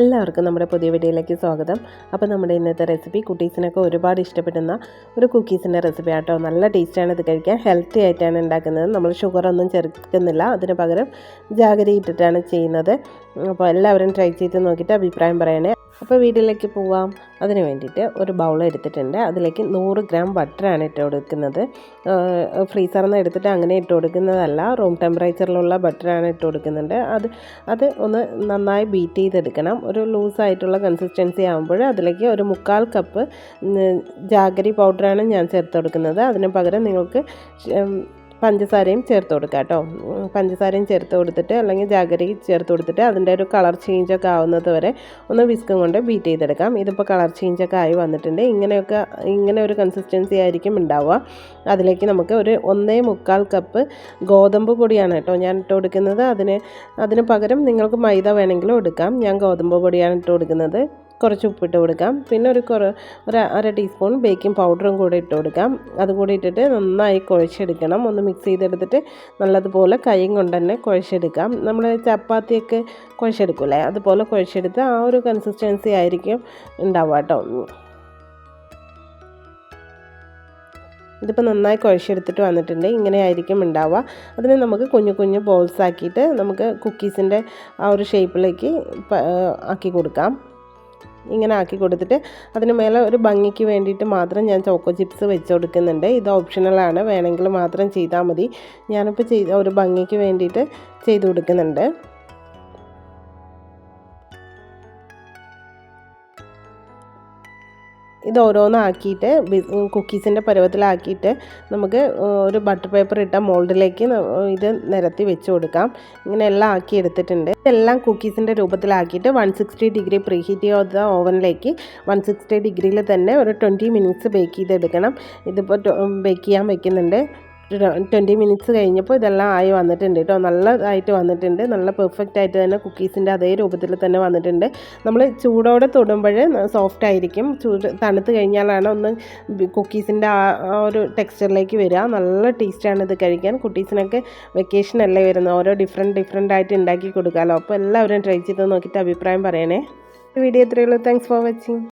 എല്ലാവർക്കും നമ്മുടെ പുതിയ വീഡിയോയിലേക്ക് സ്വാഗതം. അപ്പോൾ നമ്മുടെ ഇന്നത്തെ റെസിപ്പി കുട്ടീസിനൊക്കെ ഒരുപാട് ഇഷ്ടപ്പെടുന്ന ഒരു കുക്കീസിന്റെ റെസിപ്പി ആട്ടോ. നല്ല ടേസ്റ്റാണ് ഇത് കഴിക്കാൻ. ഹെൽത്തി ആയിട്ടാണ് ഉണ്ടാക്കുന്നത്. നമ്മൾ ഷുഗർ ഒന്നും ചേർക്കുന്നില്ല. അതിന് പകരം ജാഗരി ഇട്ടിട്ടാണ് ചെയ്യുന്നത്. അപ്പോൾ എല്ലാവരും ട്രൈ ചെയ്ത് നോക്കിയിട്ട് അഭിപ്രായം പറയണേ. അപ്പോൾ വീട്ടിലേക്ക് പോവാം. അതിന് വേണ്ടിയിട്ട് ഒരു ബൗൾ എടുത്തിട്ടുണ്ട്. അതിലേക്ക് നൂറ് ഗ്രാം ബട്ടറാണ് ഇട്ട് കൊടുക്കുന്നത്. ഫ്രീസറിൽ നിന്ന് എടുത്തിട്ട് അങ്ങനെ ഇട്ട് കൊടുക്കുന്നതല്ല. റൂം ടെമ്പറേച്ചറിലുള്ള ബട്ടറാണ് ഇട്ട് കൊടുക്കുന്നുണ്ട്. അത് അത് ഒന്ന് നന്നായി ബീറ്റ് ചെയ്തെടുക്കണം. ഒരു ലൂസായിട്ടുള്ള കൺസിസ്റ്റൻസി ആകുമ്പോൾ അതിലേക്ക് ഒരു മുക്കാൽ കപ്പ് ജാഗരി പൗഡറാണ് ഞാൻ ചേർത്ത് കൊടുക്കുന്നത്. അതിന് പകരം നിങ്ങൾക്ക് പഞ്ചസാരയും ചേർത്ത് കൊടുക്കുക കേട്ടോ. പഞ്ചസാരയും ചേർത്ത് കൊടുത്തിട്ട് അല്ലെങ്കിൽ ജാഗരി ചേർത്ത് കൊടുത്തിട്ട് അതിന്റെ ഒരു കളർ ചേഞ്ചൊക്കെ ആവുന്നത് വരെ ഒന്ന് വിസ്കും കൊണ്ട് ബീറ്റ് ചെയ്തെടുക്കാം. ഇതിപ്പോൾ കളർ ചേഞ്ചൊക്കെ ആയി വന്നിട്ടുണ്ട്. ഇങ്ങനെയൊക്കെ ഇങ്ങനെ ഒരു കൺസിസ്റ്റൻസി ആയിരിക്കും ഉണ്ടാവുക. അതിലേക്ക് നമുക്ക് ഒരു ഒന്നേ മുക്കാൽ കപ്പ് ഗോതമ്പ് പൊടിയാണ് കേട്ടോ ഞാൻ ഇട്ട് കൊടുക്കുന്നത്. അതിന് അതിന് പകരം നിങ്ങൾക്ക് മൈദ വേണമെങ്കിലും എടുക്കാം. ഞാൻ ഗോതമ്പ് പൊടിയാണ് ഇട്ട് കൊടുക്കുന്നത്. കുറച്ച് ഉപ്പിട്ട് കൊടുക്കാം. പിന്നെ ഒരു കുറ ഒരു അര ടീസ്പൂൺ ബേക്കിംഗ് പൗഡറും കൂടെ ഇട്ട് കൊടുക്കാം. അതുകൂടി ഇട്ടിട്ട് നന്നായി കുഴച്ചെടുക്കണം. ഒന്ന് മിക്സ് ചെയ്തെടുത്തിട്ട് നല്ലതുപോലെ കൈയും കൊണ്ട് തന്നെ കുഴച്ചെടുക്കാം. നമ്മൾ ചപ്പാത്തിയൊക്കെ കുഴച്ചെടുക്കൂലേ അതുപോലെ കുഴച്ചെടുത്ത് ആ ഒരു കൺസിസ്റ്റൻസി ആയിരിക്കും ഉണ്ടാവുക കേട്ടോ. ഇതിപ്പോൾ നന്നായി കുഴച്ചെടുത്തിട്ട് വന്നിട്ടുണ്ട്. ഇങ്ങനെ ആയിരിക്കും ഉണ്ടാവുക. അതിനെ നമുക്ക് കുഞ്ഞു കുഞ്ഞു ബോൾസ് ആക്കിയിട്ട് നമുക്ക് കുക്കീസിന്റെ ആ ഒരു ഷേപ്പിലേക്ക് ആക്കി കൊടുക്കാം. ഇങ്ങനെ ആക്കി കൊടുത്തിട്ട് അതിന് മേലെ ഒരു ഭംഗിക്ക് വേണ്ടിയിട്ട് മാത്രം ഞാൻ ചോക്കോ ചിപ്സ് വെച്ച് കൊടുക്കുന്നുണ്ട്. ഇത് ഓപ്ഷണലാണ് വേണമെങ്കിൽ മാത്രം ചെയ്താൽ മതി. ഞാനിപ്പോൾ ചെയ്ത ഒരു ഭംഗിക്ക് വേണ്ടിയിട്ട് ചെയ്ത് കൊടുക്കുന്നുണ്ട്. ഇത് ഓരോന്നാക്കിയിട്ട് കുക്കീസിന്റെ പരുവത്തിലാക്കിയിട്ട് നമുക്ക് ഒരു ബട്ടർ പേപ്പർ ഇട്ട മോൾഡിലേക്ക് ഇത് നിരത്തി വെച്ച് കൊടുക്കാം. ഇങ്ങനെ എല്ലാം ആക്കി എടുത്തിട്ടുണ്ട്. ഇതെല്ലാം കുക്കീസിന്റെ രൂപത്തിലാക്കിയിട്ട് one sixty degree preheat ചെയ്ത ഓവനിലേക്ക് വൺ സിക്സ്റ്റി ഡിഗ്രിയിൽ തന്നെ ഒരു ട്വന്റി മിനിറ്റ്സ് ബേക്ക് ചെയ്തെടുക്കണം. ഇതിപ്പോൾ ബേക്ക് ചെയ്യാൻ വെക്കുന്നുണ്ട്. ട്വന്റി മിനിറ്റ്സ് കഴിഞ്ഞപ്പോൾ ഇതെല്ലാം ആയി വന്നിട്ടുണ്ട് കേട്ടോ. നല്ലതായിട്ട് വന്നിട്ടുണ്ട്. നല്ല പെർഫെക്റ്റ് ആയിട്ട് തന്നെ കുക്കീസിന്റെ അതേ രൂപത്തിൽ തന്നെ വന്നിട്ടുണ്ട്. നമ്മൾ ചൂടോടെ തൊടുമ്പോൾ സോഫ്റ്റ് ആയിരിക്കും. ചൂട് തണുത്ത് കഴിഞ്ഞാലാണ് ഒന്ന് കുക്കീസിന്റെ ആ ഒരു ടെക്സ്ചറിലേക്ക് വരിക. നല്ല ടേസ്റ്റാണ് ഇത് കഴിക്കാൻ. കുട്ടീസിനൊക്കെ വെക്കേഷൻ അല്ലേ വരുന്നത്. ഓരോ ഡിഫറെന്റ് ഡിഫറെന്റ് ആയിട്ട് ഉണ്ടാക്കി കൊടുക്കാമല്ലോ അപ്പോൾ എല്ലാവരും ട്രൈ ചെയ്ത് നോക്കിയിട്ട് അഭിപ്രായം പറയണേ. വീഡിയോ ഇത്രയുള്ളൂ താങ്ക്സ് ഫോർ വാച്ചിങ്